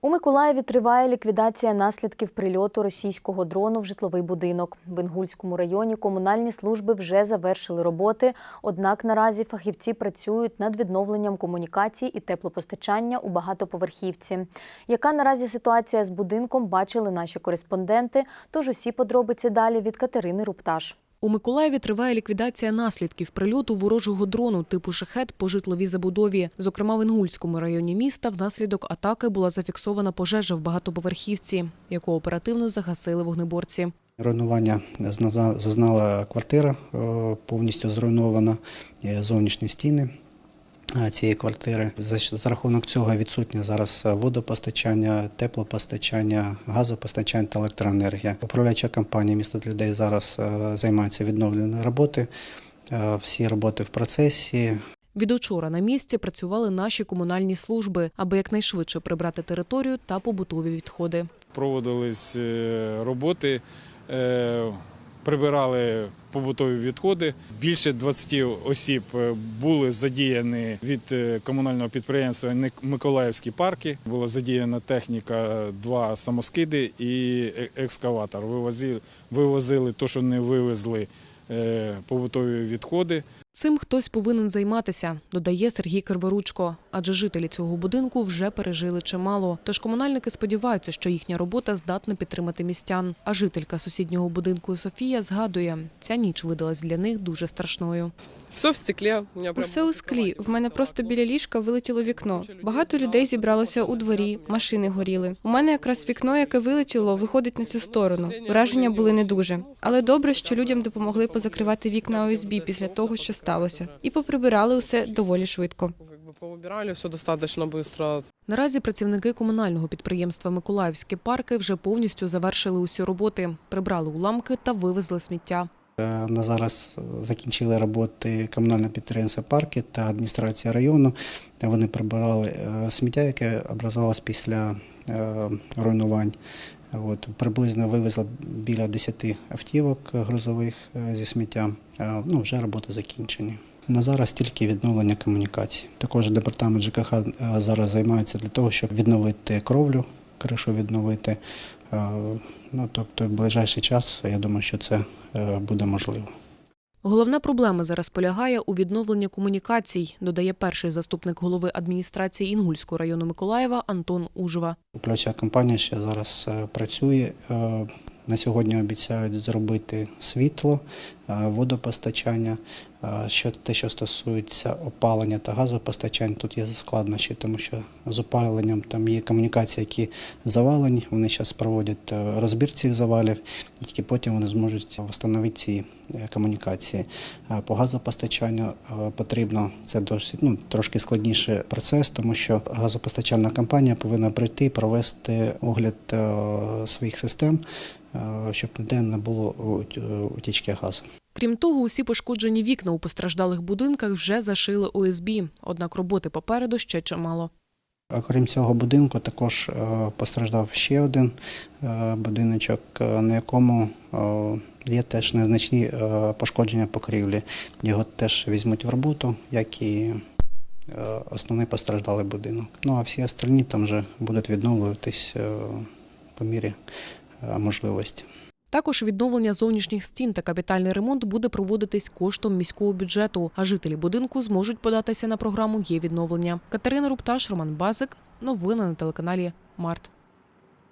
У Миколаєві триває ліквідація наслідків прильоту російського дрону в житловий будинок. В Інгульському районі комунальні служби вже завершили роботи. Однак наразі фахівці працюють над відновленням комунікацій і теплопостачання у багатоповерхівці. Яка наразі ситуація з будинком бачили наші кореспонденти? Тож усі подробиці далі від Катерини Рупташ. У Миколаєві триває ліквідація наслідків прильоту ворожого дрону типу шахет по житловій забудові. Зокрема, в Інгульському районі міста внаслідок атаки була зафіксована пожежа в багатоповерхівці, яку оперативно загасили вогнеборці. Руйнування зазнала квартира, повністю зруйнована зовнішні стіни цієї квартири. За, за рахунок цього відсутнє зараз водопостачання, теплопостачання, газопостачання та електроенергія. Управляюча компанія місто для людей зараз е, займається відновленням роботи. Е, Всі роботи в процесі. Від учора на місці працювали наші комунальні служби, аби якнайшвидше прибрати територію та побутові відходи. проводились е, роботи, е, прибирали побутові відходи. Більше 20 осіб е, були задіяні від е, комунального підприємства «Ник- Миколаївські парки. Була задіяна техніка, два самоскиди і е- екскаватор. Вивозили, вивозили те, що не вивезли побутові відходи. Цим хтось повинен займатися, додає Сергій Криворучко. Адже жителі цього будинку вже пережили чимало. Тож комунальники сподіваються, що їхня робота здатна підтримати містян. А жителька сусіднього будинку Софія згадує, ця ніч видалась для них дуже страшною. Все в стеклі. Усе у склі. В мене просто біля ліжка вилетіло вікно. Багато людей зібралося у дворі, машини горіли. У мене якраз вікно, яке вилетіло, виходить на цю сторону. Враження були не дуже. Але добре, що людям допомогли позакривати вікна ОСБ після того, що сталося, і поприбирали усе доволі швидко. Повибирали все достатньо швидко. Наразі працівники комунального підприємства Миколаївські парки вже повністю завершили усі роботи, прибрали уламки та вивезли сміття. Е, На зараз закінчили роботи комунальне підприємство парки та адміністрація району. Вони прибирали е, сміття, яке образувалось після е, руйнувань. От, приблизно вивезли біля 10 автівок грузових зі сміттям. Ну, вже роботи закінчені. На зараз тільки відновлення комунікацій. Також департамент ЖКХ зараз займається для того, щоб відновити кровлю, кришу відновити. Е, Ну, тобто, в ближайший час, я думаю, що це е, буде можливо. Головна проблема зараз полягає у відновленні комунікацій, додає перший заступник голови адміністрації Інгульського району Миколаєва Антон Ужова. Плюча компанія ще зараз е, працює. На сьогодні обіцяють зробити світло, водопостачання. Е, Що те, що стосується опалення та газопостачання, тут є складнощі, тому що з опаленням там є комунікації, які завалені. Вони зараз проводять е, розбір цих завалів, і тільки потім вони зможуть встановити ці е, комунікації. Е, По газопостачанню е, потрібно це досить ну, трошки складніший процес, тому що газопостачальна компанія повинна прийти провести огляд е, своїх систем, е, щоб ніде не було е, утічки газу. Крім того, усі пошкоджені вікна у постраждалих будинках вже зашили ОСБ, однак роботи попереду ще чимало. Окрім цього будинку, також е, постраждав ще один е, будиночок, е, на якому є теж незначні пошкодження покрівлі. Його теж візьмуть в роботу, як і основний постраждалий будинок. Ну а всі остальні там вже будуть відновлюватись по мірі можливості. Також відновлення зовнішніх стін та капітальний ремонт буде проводитись коштом міського бюджету, а жителі будинку зможуть податися на програму є відновлення. Катерина Рупташ, Роман Базик. Новини на телеканалі Март.